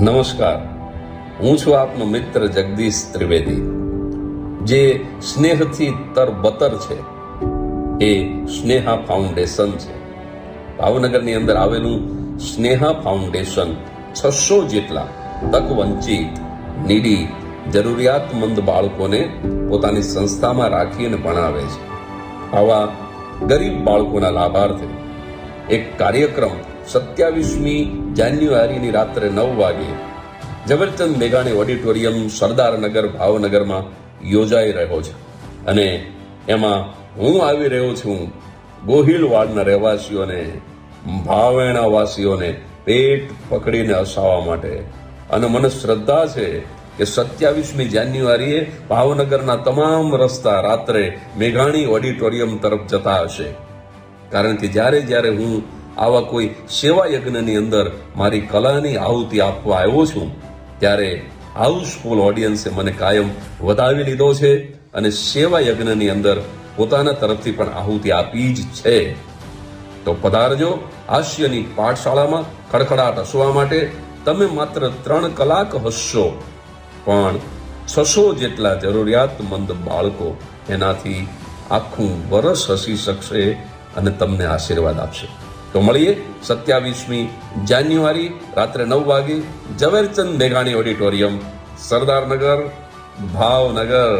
નમસ્કાર. હું છું આપનો મિત્ર જગદીશ ત્રિવેદી. જે સ્નેહથી તરબતર છે. એ સ્નેહા ફાઉન્ડેશન છે. ભાવનગરની અંદર આવેલું સ્નેહા ફાઉન્ડેશન છસો જેટલા તક વંચિત નીડી, જરૂરિયાતમંદ બાળકોને પોતાની સંસ્થામાં રાખીને ભણાવે છે. આવા ગરીબ બાળકોના લાભાર્થે એક કાર્યક્રમ સત્યાવીસમી જાન્યુઆરીની રાત્રે નવ વાગે ઝવેરચંદ મેઘાણી ઓડિટોરિયમ સરદારનગર ભાવનગરમાં યોજાઈ રહ્યો છે. અને એમાં હું આવી રહ્યો છું ગોહિલવાડના રહેવાસીઓને ભાવેણા વાસીઓને પેટ પકડીને હસાવવા માટે. અને મને શ્રદ્ધા છે કે સત્યાવીસમી જાન્યુઆરીએ ભાવનગરના તમામ રસ્તા રાત્રે મેઘાણી ઓડિટોરિયમ તરફ જતા હશે. કારણ કે જ્યારે જ્યારે હું આવા કોઈ સેવા યજ્ઞની અંદર મારી કલાની આહુતિ આપવા આવ્યો છું, ત્યારે હાઉસફુલ ઓડિયન્સે મને કાયમ વધાવી લીધો છે અને સેવા યજ્ઞની અંદર પોતાના તરફથી પણ આહુતિ આપી જ છે. તો પધારજો, હાસ્યની પાઠશાળામાં ખડખડાટ હસવા માટે તમે માત્ર ત્રણ કલાક હસશો, પણ છસો જેટલા જરૂરિયાતમંદ બાળકો એનાથી આખું વરસ હસી શકશે અને તમને આશીર્વાદ આપશે. તો મળીએ સત્યાવીસમી જાન્યુઆરી રાત્રે નવ વાગે ઝવેરચંદ મેઘાણી ઓડિટોરિયમ સરદારનગર ભાવનગર.